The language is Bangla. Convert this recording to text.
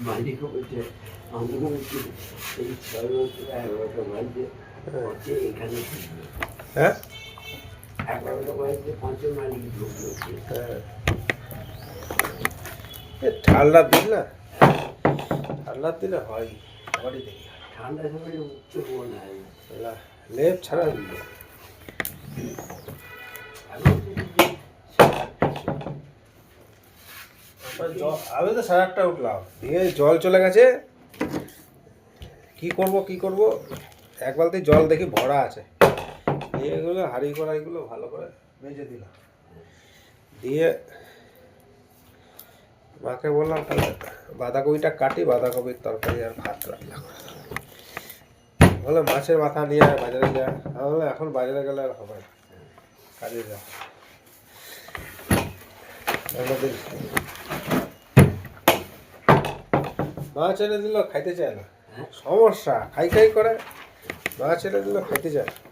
মালিক বলছে আমি বলছি এই ছয় বছর এগারোটা বাজছে হচ্ছে এখানে ঢুকলো হ্যাঁ? এগারোটা বাজছে পাঁচের মালিক ঢুকলো হ্যাঁ। এ ঠান্ডার দিন না? ঠান্ডার দিনে হয় আমারই দেখি ঠান্ডা সময় উঠতে লেপ ছাড়া দিল আমি তো দেখি সাড়ে আটটার সময়। আমি তো সাড়ে আটটা উঠলাম। দিয়ে জল চলে গেছে। কি করব কি করব? এক বালতি জল দেখি ভরা আছে। দিয়ে এগুলো হাঁড়ি কড়াইগুলো ভালো করে মেজে দিলাম। দিয়ে মাকে বললাম তাহলে বাঁধাকপিটা কাটি বাঁধাকপির তরকারি আর ভাত রান্না করে বলে মাছের মাথা নিয়ে বাজারে যা। আমি বললাম এখন বাজারে গেলে আর হবে না। কাজে যা। আমাদের। মাছ এনে দিল, খাইতে চায় না। সমস্যা, খাই খাই করে। মাছ এনে দিল, খাইতে চায় না।